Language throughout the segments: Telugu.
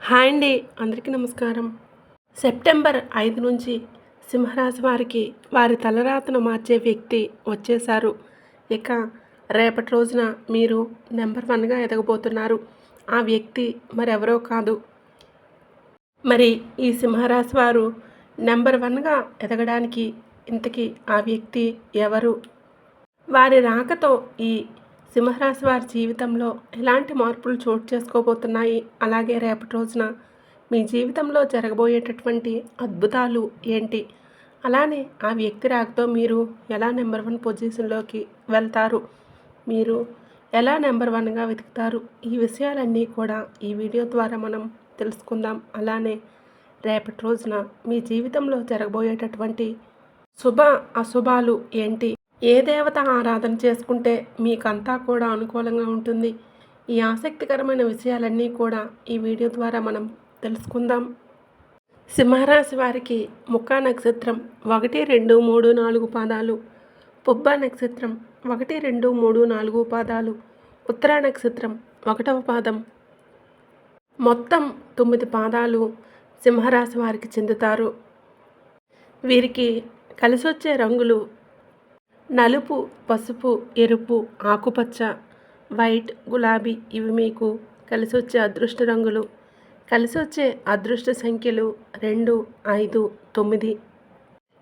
హాయ్ అండి అందరికీ నమస్కారం. సెప్టెంబర్ ఐదు నుంచి సింహరాశి వారికి వారి తలరాతను మార్చే వ్యక్తి వచ్చేశారు. ఇక రేపటి రోజున మీరు నెంబర్ వన్గా ఎదగబోతున్నారు. ఆ వ్యక్తి మరెవరో కాదు. మరి ఈ సింహరాశి వారు నెంబర్ వన్గా ఎదగడానికి ఇంతకీ ఆ వ్యక్తి ఎవరు? వారి రాకతో ఈ సింహరాశి వారి జీవితంలో ఎలాంటి మార్పులు చోటు చేసుకోబోతున్నాయి? అలాగే రేపటి రోజున మీ జీవితంలో జరగబోయేటటువంటి అద్భుతాలు ఏంటి? అలానే ఆ వ్యక్తి రాకతో మీరు ఎలా నెంబర్ వన్ పొజిషన్లోకి వెళ్తారు? మీరు ఎలా నెంబర్ వన్గా వెతుకుతారు? ఈ విషయాలన్నీ కూడా ఈ వీడియో ద్వారా మనం తెలుసుకుందాం. అలానే రేపటి రోజున మీ జీవితంలో జరగబోయేటటువంటి శుభ అశుభాలు ఏంటి? ఏ దేవత ఆరాధన చేసుకుంటే మీకంతా కూడా అనుకూలంగా ఉంటుంది? ఈ ఆసక్తికరమైన విషయాలన్నీ కూడా ఈ వీడియో ద్వారా మనం తెలుసుకుందాం. సింహరాశి వారికి ముఖ నక్షత్రం ఒకటి రెండు మూడు నాలుగు పాదాలు. పుబ్బ నక్షత్రం ఒకటి రెండు మూడు నాలుగు పాదాలు. ఉత్తర నక్షత్రం ఒకటవ పాదం. మొత్తం తొమ్మిది పాదాలు సింహరాశి వారికి చెందుతారు. వీరికి కలిసొచ్చే రంగులు నలుపు పసుపు ఎరుపు ఆకుపచ్చ వైట్ గులాబీ ఇవి మీకు కలిసి వచ్చే అదృష్ట రంగులు. కలిసి వచ్చే అదృష్ట సంఖ్యలు రెండు ఐదు తొమ్మిది.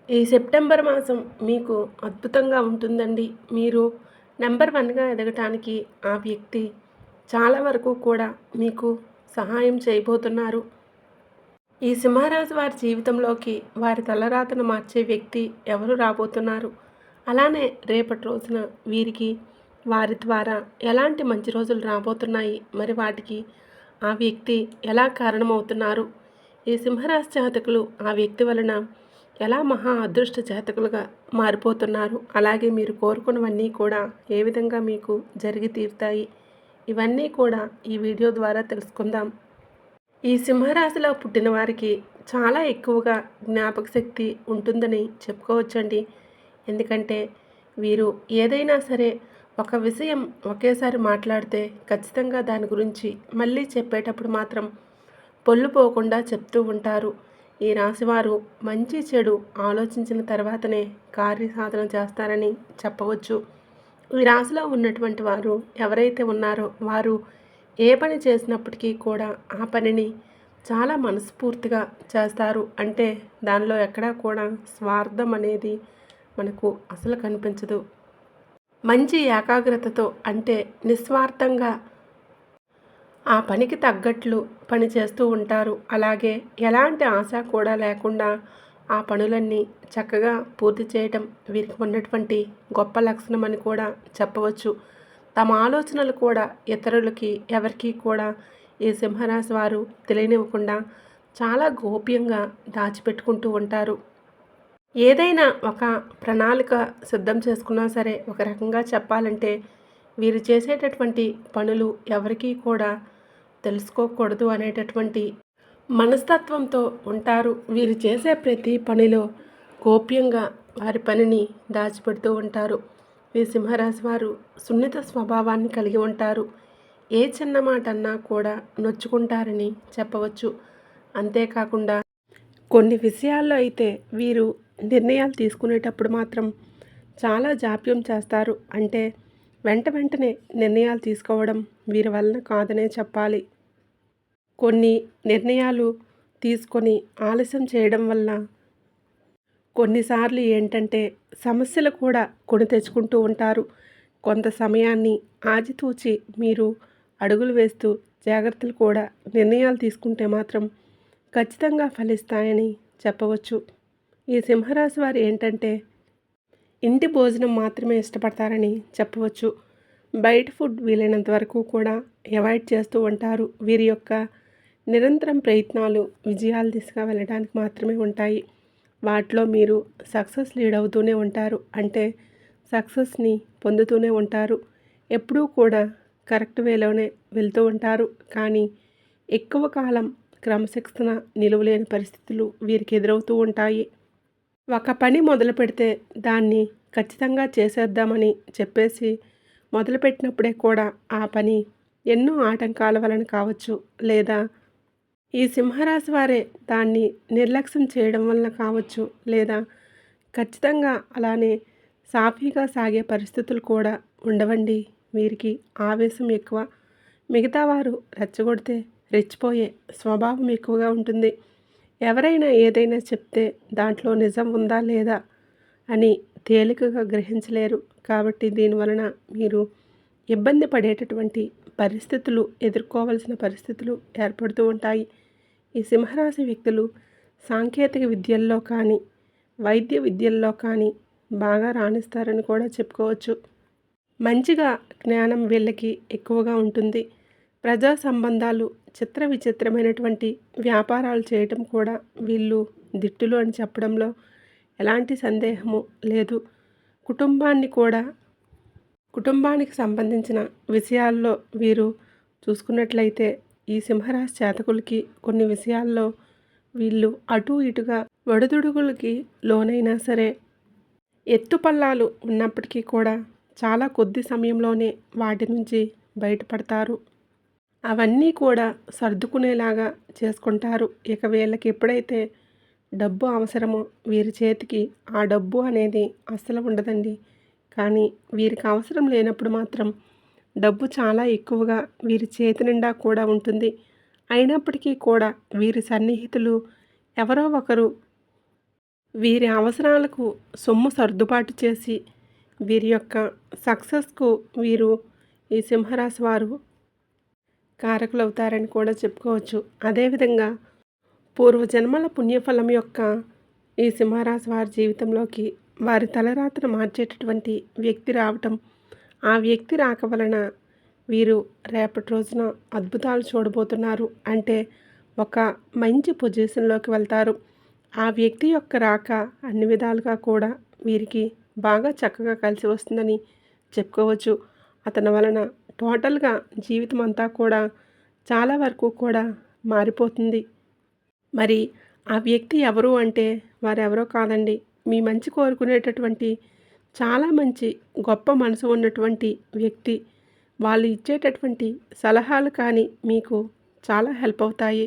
ఈ సెప్టెంబర్ మాసం మీకు అద్భుతంగా ఉంటుందండి. మీరు నెంబర్ వన్గా ఎదగటానికి ఆ వ్యక్తి చాలా వరకు కూడా మీకు సహాయం చేయబోతున్నారు. ఈ సింహరాశి వారి జీవితంలోకి వారి తలరాతను మార్చే వ్యక్తి ఎవరు రాబోతున్నారు? అలానే రేపటి రోజున వీరికి వారి ద్వారా ఎలాంటి మంచి రోజులు రాబోతున్నాయి? మరి వాటికి ఆ వ్యక్తి ఎలా కారణమవుతున్నారు? ఈ సింహరాశి జాతకులు ఆ వ్యక్తి వలన ఎలా మహా అదృష్ట జాతకులుగా మారిపోతున్నారు? అలాగే మీరు కోరుకున్నవన్నీ కూడా ఏ విధంగా మీకు జరిగి తీరుతాయి? ఇవన్నీ కూడా ఈ వీడియో ద్వారా తెలుసుకుందాం. ఈ సింహరాశిలో పుట్టిన వారికి చాలా ఎక్కువగా జ్ఞాపక శక్తి ఉంటుందని చెప్పుకోవచ్చండి. ఎందుకంటే వీరు ఏదైనా సరే ఒక విషయం ఒకేసారి మాట్లాడితే ఖచ్చితంగా దాని గురించి మళ్ళీ చెప్పేటప్పుడు మాత్రం పొల్లు పోకుండా చెప్తూ ఉంటారు. ఈ రాశివారు మంచి చెడు ఆలోచించిన తర్వాతనే కార్యసాధన చేస్తారని చెప్పవచ్చు. ఈ రాశిలో ఉన్నటువంటి వారు ఎవరైతే ఉన్నారో వారు ఏ పని చేసినప్పటికీ కూడా ఆ పనిని చాలా మనస్ఫూర్తిగా చేస్తారు. అంటే దానిలో ఎక్కడా కూడా స్వార్థం అనేది మనకు అసలు కనిపించదు. మంచి ఏకాగ్రతతో అంటే నిస్వార్థంగా ఆ పనికి తగ్గట్లు పని చేస్తూ ఉంటారు. అలాగే ఎలాంటి ఆశ కూడా లేకుండా ఆ పనులన్నీ చక్కగా పూర్తి చేయటం వీరికి ఉన్నటువంటి గొప్ప లక్షణం అని కూడా చెప్పవచ్చు. తమ ఆలోచనలు కూడా ఇతరులకి ఎవరికి కూడా ఈ సింహరాశి వారు తెలియనివ్వకుండా చాలా గోప్యంగా దాచిపెట్టుకుంటూ ఉంటారు. ఏదైనా ఒక ప్రణాళిక సిద్ధం చేసుకున్నా సరే ఒక రకంగా చెప్పాలంటే వీరు చేసేటటువంటి పనులు ఎవరికీ కూడా తెలుసుకోకూడదు అనేటటువంటి మనస్తత్వంతో ఉంటారు. వీరు చేసే ప్రతి పనిలో గోప్యంగా వారి పనిని దాచిపెడుతూ ఉంటారు. ఈ సింహరాశి వారు సున్నిత స్వభావాన్ని కలిగి ఉంటారు. ఏ చిన్న మాట అన్నా కూడా నొచ్చుకుంటారని చెప్పవచ్చు. అంతేకాకుండా కొన్ని విషయాల్లో అయితే వీరు నిర్ణయాలు తీసుకునేటప్పుడు మాత్రం చాలా జాప్యం చేస్తారు. అంటే వెంట వెంటనే నిర్ణయాలు తీసుకోవడం వీరి వలన కాదనే చెప్పాలి. కొన్ని నిర్ణయాలు తీసుకొని ఆలస్యం చేయడం వల్ల కొన్నిసార్లు ఏంటంటే సమస్యలు కూడా కొని తెచ్చుకుంటూ ఉంటారు. కొంత సమయాన్ని ఆచితూచి మీరు అడుగులు వేస్తూ జాగ్రత్తలు కూడా నిర్ణయాలు తీసుకుంటే మాత్రం ఖచ్చితంగా ఫలిస్తాయని చెప్పవచ్చు. ఈ సింహరాశి వారు ఏంటంటే ఇంటి భోజనం మాత్రమే ఇష్టపడతారని చెప్పవచ్చు. బయట ఫుడ్ వీలైనంత వరకు కూడా అవాయిడ్ చేస్తూ ఉంటారు. వీరి యొక్క నిరంతరం ప్రయత్నాలు విజయాలు దిశగా వెళ్ళడానికి మాత్రమే ఉంటాయి. వాటిలో మీరు సక్సెస్ లీడ్ అవుతూనే ఉంటారు. అంటే సక్సెస్ని పొందుతూనే ఉంటారు. ఎప్పుడూ కూడా కరెక్ట్ వేలోనే వెళ్తూ ఉంటారు. కానీ ఎక్కువ కాలం క్రమశిక్షణ నిలువలేని పరిస్థితులు వీరికి ఎదురవుతూ ఉంటాయి. ఒక పని మొదలు పెడితే దాన్ని ఖచ్చితంగా చేసేద్దామని చెప్పేసి మొదలుపెట్టినప్పుడే కూడా ఆ పని ఎన్నో ఆటంకాల వలన కావచ్చు లేదా ఈ సింహరాశి వారే దాన్ని నిర్లక్ష్యం చేయడం వలన కావచ్చు లేదా ఖచ్చితంగా అలానే సాఫీగా సాగే పరిస్థితులు కూడా ఉండవండి. వీరికి ఆవేశం ఎక్కువ. మిగతా వారు రెచ్చగొడితే రెచ్చిపోయే స్వభావం ఎక్కువగా ఉంటుంది. ఎవరైనా ఏదైనా చెప్తే దాంట్లో నిజం ఉందా లేదా అని తేలికగా గ్రహించలేరు. కాబట్టి దీనివలన మీరు ఇబ్బంది పడేటటువంటి పరిస్థితులు ఎదుర్కోవాల్సిన పరిస్థితులు ఏర్పడుతూ ఉంటాయి. ఈ సింహరాశి వ్యక్తులు సాంకేతిక విద్యల్లో కానీ వైద్య విద్యల్లో కానీ బాగా రాణిస్తారని కూడా చెప్పుకోవచ్చు. మంచిగా జ్ఞానం వీళ్ళకి ఎక్కువగా ఉంటుంది. ప్రజా సంబంధాలు చిత్ర విచిత్రమైనటువంటి వ్యాపారాలు చేయటం కూడా వీళ్ళు దిట్టులు అని చెప్పడంలో ఎలాంటి సందేహము లేదు. కుటుంబాన్ని కూడా కుటుంబానికి సంబంధించిన విషయాల్లో వీరు చూసుకున్నట్లయితే ఈ సింహరాశి జాతకులకి కొన్ని విషయాల్లో వీళ్ళు అటు ఇటుగా వడదుడుగులకి లోనైనా సరే ఎత్తుపల్లాలు ఉన్నప్పటికీ కూడా చాలా కొద్ది సమయంలోనే వాటి నుంచి బయటపడతారు. అవన్నీ కూడా సర్దుకునేలాగా చేసుకుంటారు. ఇక వీళ్ళకి ఎప్పుడైతే డబ్బు అవసరమో వీరి చేతికి ఆ డబ్బు అనేది అస్సలు ఉండదండి. కానీ వీరికి అవసరం లేనప్పుడు మాత్రం డబ్బు చాలా ఎక్కువగా వీరి చేతి నిండా కూడా ఉంటుంది. అయినప్పటికీ కూడా వీరి సన్నిహితులు ఎవరో ఒకరు వీరి అవసరాలకు సొమ్ము సర్దుబాటు చేసి వీరి యొక్క సక్సెస్కు వీరు ఈ సింహరాశి వారు కారకులు అవుతారని కూడా చెప్పుకోవచ్చు. అదేవిధంగా పూర్వజన్మల పుణ్యఫలం యొక్క ఈ సింహరాశి వారి జీవితంలోకి వారి తలరాత్రి మార్చేటటువంటి వ్యక్తి రావటం ఆ వ్యక్తి రాక వలన వీరు రేపటి రోజున అద్భుతాలు చూడబోతున్నారు. అంటే ఒక మంచి పొజిషన్లోకి వెళ్తారు. ఆ వ్యక్తి యొక్క రాక అన్ని విధాలుగా కూడా వీరికి బాగా చక్కగా కలిసి వస్తుందని చెప్పుకోవచ్చు. అతని వలన టోటల్గా జీవితం అంతా కూడా చాలా వరకు కూడా మారిపోతుంది. మరి ఆ వ్యక్తి ఎవరు అంటే వారెవరో కాదండి. మీ మంచి కోరుకునేటటువంటి చాలా మంచి గొప్ప మనసు ఉన్నటువంటి వ్యక్తి. వాళ్ళు ఇచ్చేటటువంటి సలహాలు కానీ మీకు చాలా హెల్ప్ అవుతాయి.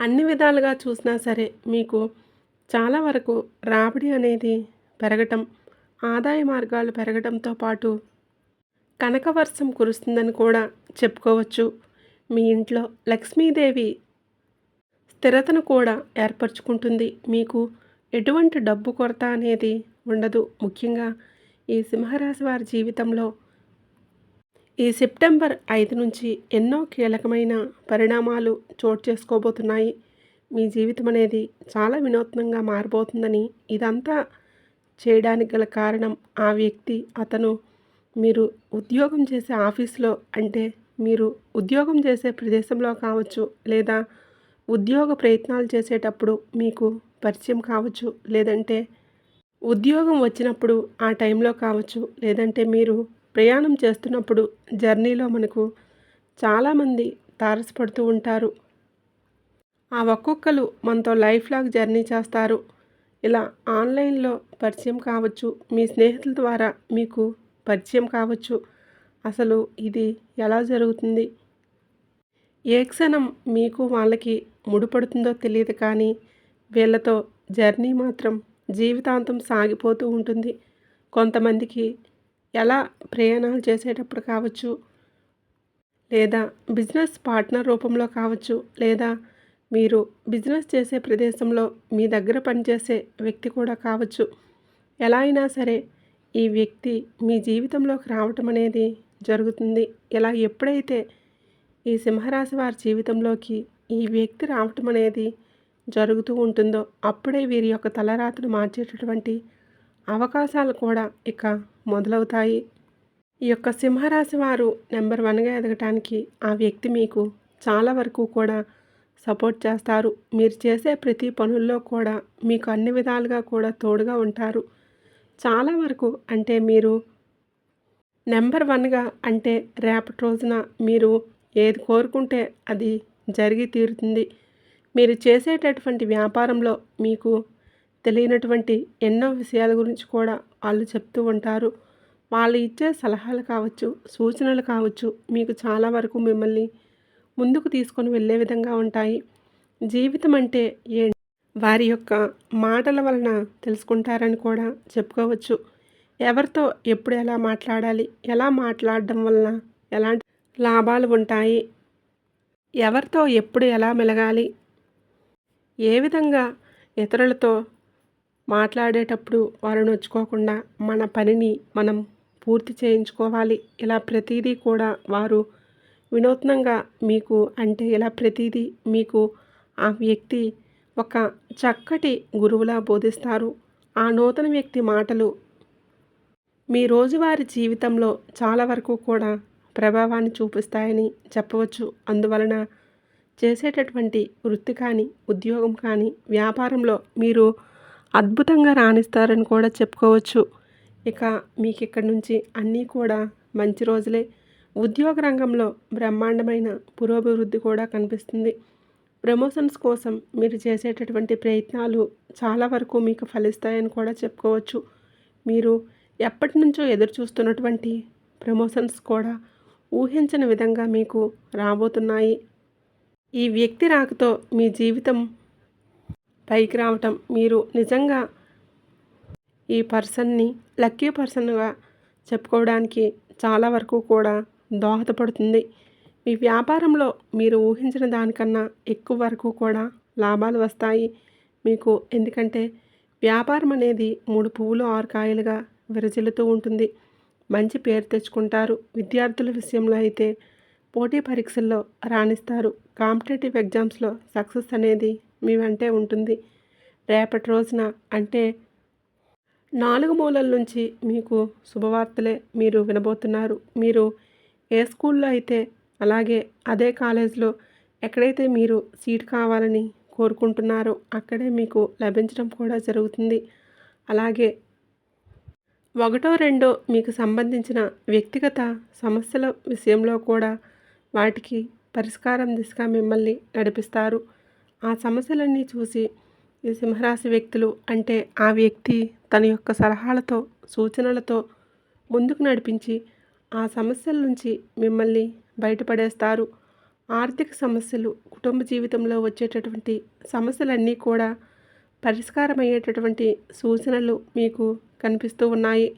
అన్ని విధాలుగా చూసినా సరే మీకు చాలా వరకు రాబడి అనేది పెరగటం ఆదాయ మార్గాలు పెరగడంతో పాటు కనకవర్షం కురుస్తుందని కూడా చెప్పుకోవచ్చు. మీ ఇంట్లో లక్ష్మీదేవి స్థిరతను కూడా ఏర్పరచుకుంటుంది. మీకు ఎటువంటి డబ్బు కొరత అనేది ఉండదు. ముఖ్యంగా ఈ సింహరాశి వారి జీవితంలో ఈ సెప్టెంబర్ ఐదు నుంచి ఎన్నో కీలకమైన పరిణామాలు చోటు చేసుకోబోతున్నాయి. మీ జీవితం అనేది చాలా వినూత్నంగా మారబోతుందని ఇదంతా చేయడానికి గల కారణం ఆ వ్యక్తి అతను మీరు ఉద్యోగం చేసే ఆఫీస్లో అంటే మీరు ఉద్యోగం చేసే ప్రదేశంలో కావచ్చు లేదా ఉద్యోగ ప్రయత్నాలు చేసేటప్పుడు మీకు పరిచయం కావచ్చు లేదంటే ఉద్యోగం వచ్చినప్పుడు ఆ టైంలో కావచ్చు లేదంటే మీరు ప్రయాణం చేస్తున్నప్పుడు జర్నీలో మనకు చాలామంది తారసపడుతూ ఉంటారు. ఆ ఒక్కొక్కరు మనతో లైఫ్ లాగ్ జర్నీ చేస్తారు. ఇలా ఆన్లైన్లో పరిచయం కావచ్చు. మీ స్నేహితుల ద్వారా మీకు పరిచయం కావచ్చు. అసలు ఇది ఎలా జరుగుతుంది? ఏ క్షణం మీకు వాళ్ళకి ముడిపడుతుందో తెలియదు కానీ వీళ్ళతో జర్నీ మాత్రం జీవితాంతం సాగిపోతూ ఉంటుంది. కొంతమందికి ఎలా ప్రయాణాలు చేసేటప్పుడు కావచ్చు లేదా బిజినెస్ పార్ట్నర్ రూపంలో కావచ్చు లేదా మీరు బిజినెస్ చేసే ప్రదేశంలో మీ దగ్గర పనిచేసే వ్యక్తి కూడా కావచ్చు. ఎలా అయినా సరే ఈ వ్యక్తి మీ జీవితంలోకి రావటం అనేది జరుగుతుంది. ఇలా ఎప్పుడైతే ఈ సింహరాశి వారి జీవితంలోకి ఈ వ్యక్తి రావటం అనేది జరుగుతూ ఉంటుందో అప్పుడే వీరి యొక్క తలరాతను మార్చేటటువంటి అవకాశాలు కూడా ఇక మొదలవుతాయి. ఈ యొక్క సింహరాశి వారు నెంబర్ వన్గా ఎదగటానికి ఆ వ్యక్తి మీకు చాలా వరకు కూడా సపోర్ట్ చేస్తారు. మీరు చేసే ప్రతి పనుల్లో కూడా మీకు అన్ని విధాలుగా కూడా తోడుగా ఉంటారు. చాలా వరకు అంటే మీరు నెంబర్ వన్గా అంటే రేపటి రోజున మీరు ఏది కోరుకుంటే అది జరిగి తీరుతుంది. మీరు చేసేటటువంటి వ్యాపారంలో మీకు తెలియనటువంటి ఎన్నో విషయాల గురించి కూడా వాళ్ళు చెప్తూ ఉంటారు. వాళ్ళు ఇచ్చే సలహాలు కావచ్చు సూచనలు కావచ్చు మీకు చాలా వరకు మిమ్మల్ని ముందుకు తీసుకొని వెళ్ళే విధంగా ఉంటాయి. జీవితం అంటే ఏ వారి యొక్క మాటల వలన తెలుసుకుంటారని కూడా చెప్పుకోవచ్చు. ఎవరితో ఎప్పుడు ఎలా మాట్లాడాలి ఎలా మాట్లాడడం వలన ఎలాంటి లాభాలు ఉంటాయి ఎవరితో ఎప్పుడు ఎలా మెలగాలి ఏ విధంగా ఇతరులతో మాట్లాడేటప్పుడు వారు నొచ్చుకోకుండా మన పనిని మనం పూర్తి చేయించుకోవాలి. ఇలా ప్రతిదీ కూడా వారు వినూత్నంగా మీకు అంటే ఇలా ప్రతిదీ మీకు ఆ వ్యక్తి ఒక చక్కటి గురువులా బోధిస్తారు. ఆ నూతన వ్యక్తి మాటలు మీ రోజువారి జీవితంలో చాలా వరకు కూడా ప్రభావాన్ని చూపిస్తాయని చెప్పవచ్చు. అందువలన చేసేటటువంటి వృత్తి కానీ ఉద్యోగం కానీ వ్యాపారంలో మీరు అద్భుతంగా రాణిస్తారని కూడా చెప్పుకోవచ్చు. ఇక మీకు ఇక్కడ నుంచి అన్నీ కూడా మంచి రోజులే. ఉద్యోగ రంగంలో బ్రహ్మాండమైన పురోభివృద్ధి కూడా కనిపిస్తుంది. ప్రమోషన్స్ కోసం మీరు చేసేటటువంటి ప్రయత్నాలు చాలా వరకు మీకు ఫలిస్తాయని కూడా చెప్పుకోవచ్చు. మీరు ఎప్పటి నుంచో ఎదురు చూస్తున్నటువంటి ప్రమోషన్స్ కూడా ఊహించని విధంగా మీకు రాబోతున్నాయి. ఈ వ్యక్తి రాకతో మీ జీవితం పైకి రావటం మీరు నిజంగా ఈ పర్సన్ని లక్కీ పర్సన్గా చెప్పుకోవడానికి చాలా వరకు కూడా దోహదపడుతుంది. మీ వ్యాపారంలో మీరు ఊహించిన దానికన్నా ఎక్కువ వరకు కూడా లాభాలు వస్తాయి. మీకు ఎందుకంటే వ్యాపారం అనేది మూడు పువ్వులు ఆరు కాయలుగా విరజిల్లుతూ ఉంటుంది. మంచి పేరు తెచ్చుకుంటారు. విద్యార్థుల విషయంలో అయితే పోటీ పరీక్షల్లో రాణిస్తారు. కాంపిటేటివ్ ఎగ్జామ్స్లో సక్సెస్ అనేది మీ వెంటే ఉంటుంది. రేపటి రోజున అంటే నాలుగు మూలల నుంచి మీకు శుభవార్తలే మీరు వినబోతున్నారు. మీరు ఏ స్కూల్లో అయితే అలాగే అదే కాలేజ్లో ఎక్కడైతే మీరు సీట్ కావాలని కోరుకుంటున్నారో అక్కడే మీకు లభించడం కూడా జరుగుతుంది. అలాగే ఒకటో రెండో మీకు సంబంధించిన వ్యక్తిగత సమస్యల విషయంలో కూడా వాటికి పరిష్కారం దిశగా మిమ్మల్ని నడిపిస్తారు. ఆ సమస్యలన్నీ చూసి ఈ సింహరాశి వ్యక్తులు అంటే ఆ వ్యక్తి తన యొక్క సలహాలతో సూచనలతో ముందుకు నడిపించి ఆ సమస్యల నుంచి మిమ్మల్ని బయటపడేస్తారు. ఆర్థిక సమస్యలు కుటుంబ జీవితంలో వచ్చేటటువంటి సమస్యలన్నీ కూడా పరిష్కారమయ్యేటటువంటి సూచనలు మీకు కనిపిస్తూ ఉన్నాయి.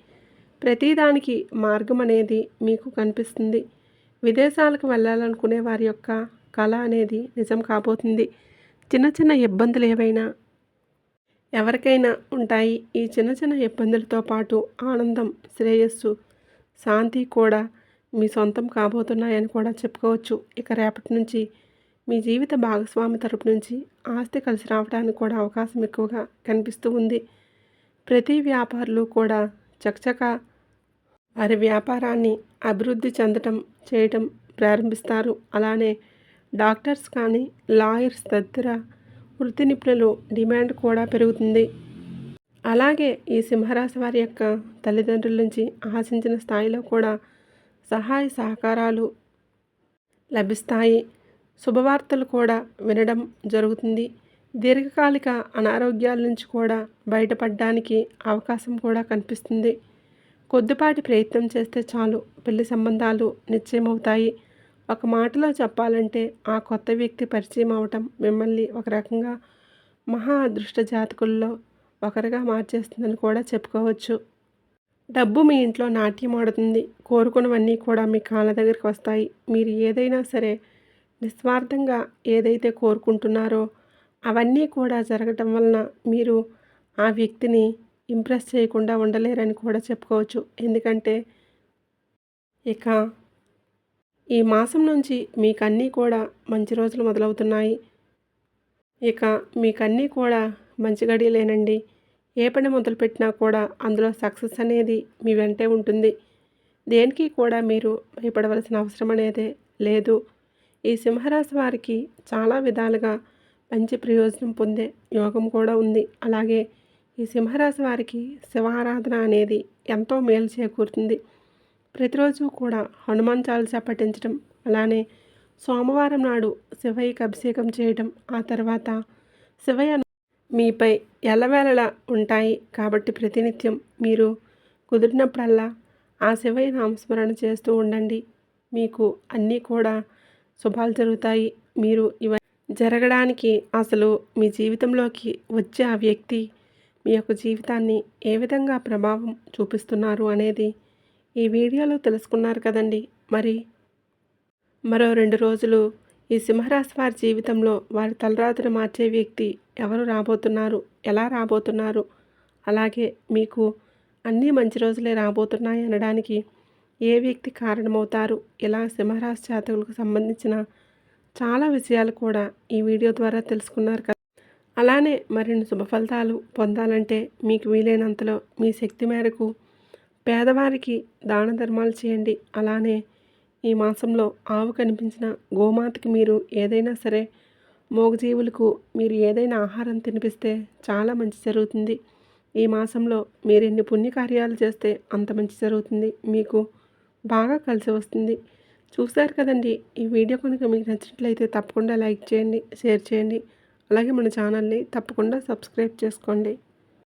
ప్రతిదానికి మార్గం అనేది మీకు కనిపిస్తుంది. విదేశాలకు వెళ్ళాలనుకునే వారి యొక్క కళ అనేది నిజం కాబోతుంది. చిన్న చిన్న ఇబ్బందులు ఏవైనా ఎవరికైనా ఉంటాయి. ఈ చిన్న చిన్న ఇబ్బందులతో పాటు ఆనందం శ్రేయస్సు శాంతి కూడా మీ సొంతం కాబోతున్నాయని కూడా చెప్పుకోవచ్చు. ఇక రేపటి నుంచి మీ జీవిత భాగస్వామి తరపు నుంచి ఆస్తి కలిసి రావడానికి కూడా అవకాశం ఎక్కువగా కనిపిస్తూ ఉంది. ప్రతి వ్యాపారులు కూడా చకచక వారి వ్యాపారాన్ని అభివృద్ధి చెందటం చేయటం ప్రారంభిస్తారు. అలానే డాక్టర్స్ కానీ లాయర్స్ తదితర వృత్తి నిపుణులు డిమాండ్ కూడా పెరుగుతుంది. అలాగే ఈ సింహరాశి వారి యొక్క తల్లిదండ్రుల నుంచి ఆశించిన స్థాయిలో కూడా సహాయ సహకారాలు లభిస్తాయి. శుభవార్తలు కూడా వినడం జరుగుతుంది. దీర్ఘకాలిక అనారోగ్యాల నుంచి కూడా బయటపడడానికి అవకాశం కూడా కనిపిస్తుంది. కొద్దిపాటి ప్రయత్నం చేస్తే చాలు పెళ్ళి సంబంధాలు నిశ్చయమవుతాయి. ఒక మాటలో చెప్పాలంటే ఆ కొత్త వ్యక్తి పరిచయం అవటం మిమ్మల్ని ఒక రకంగా మహా అదృష్ట జాతకుల్లో ఒకరిగా మార్చేస్తుందని కూడా చెప్పుకోవచ్చు. డబ్బు మీ ఇంట్లో నాట్యం ఆడుతుంది. కోరుకున్నవన్నీ కూడా మీ కాళ్ళ దగ్గరికి వస్తాయి. మీరు ఏదైనా సరే నిస్వార్థంగా ఏదైతే కోరుకుంటున్నారో అవన్నీ కూడా జరగటం వలన మీరు ఆ వ్యక్తిని ఇంప్రెస్ చేయకుండా ఉండలేరని కూడా చెప్పుకోవచ్చు. ఎందుకంటే ఇక ఈ మాసం నుంచి మీకు అన్నీ కూడా మంచి రోజులు మొదలవుతున్నాయి. ఇక మీకు అన్నీ కూడా మంచి గడియలేనండి. ఏ పని మొదలుపెట్టినా కూడా అందులో సక్సెస్ అనేది మీ వెంటే ఉంటుంది. దేనికి కూడా మీరు భయపడవలసిన అవసరం అనేది లేదు. ఈ సింహరాశి వారికి చాలా విధాలుగా మంచి ప్రయోజనం పొందే యోగం కూడా ఉంది. అలాగే ఈ సింహరాశి వారికి శివారాధన అనేది ఎంతో మేలు చేకూరుతుంది. ప్రతిరోజు కూడా హనుమాన్ చాలీసా పఠించడం అలానే సోమవారం నాడు శివయ్యకి అభిషేకం చేయడం ఆ తర్వాత శివయ్య మీపై ఎల్లవేళలా ఉంటాయి కాబట్టి ప్రతినిత్యం మీరు కుదిరినప్పుడల్లా ఆ శివయ్య నామస్మరణ చేస్తూ ఉండండి. మీకు అన్నీ కూడా శుభాలు జరుగుతాయి. మీరు ఇవ జరగడానికి అసలు మీ జీవితంలోకి వచ్చే ఆ వ్యక్తి మీ యొక్క జీవితాన్ని ఏ విధంగా ప్రభావం చూపిస్తున్నారు అనేది ఈ వీడియోలో తెలుసుకున్నారు కదండి. మరి మరో రెండు రోజులు ఈ సింహరాశి వారి జీవితంలో వారి తలరాత్రి మార్చే వ్యక్తి ఎవరు రాబోతున్నారు? ఎలా రాబోతున్నారు? అలాగే మీకు అన్నీ మంచి రోజులే రాబోతున్నాయి అనడానికి ఏ వ్యక్తి కారణమవుతారు? ఇలా సింహరాశి జాతకులకు సంబంధించిన చాలా విషయాలు కూడా ఈ వీడియో ద్వారా తెలుసుకున్నారు కదా. అలానే మరిన్ని శుభ ఫలితాలు పొందాలంటే మీకు వీలైనంతలో మీ శక్తి మేరకు పేదవారికి దాన ధర్మాలు చేయండి. అలానే ఈ మాసంలో ఆవు కనిపించిన గోమాతకి మీరు ఏదైనా సరే మోగజీవులకు మీరు ఏదైనా ఆహారం తినిపిస్తే చాలా మంచి జరుగుతుంది. ఈ మాసంలో మీరు ఎన్ని పుణ్యకార్యాలు చేస్తే అంత మంచి జరుగుతుంది. మీకు బాగా కలిసి వస్తుంది. చూశారు కదండి ఈ వీడియో కనుక మీకు నచ్చినట్లయితే తప్పకుండా లైక్ చేయండి షేర్ చేయండి. అలాగే మన ఛానల్ని తప్పకుండా సబ్స్క్రైబ్ చేసుకోండి.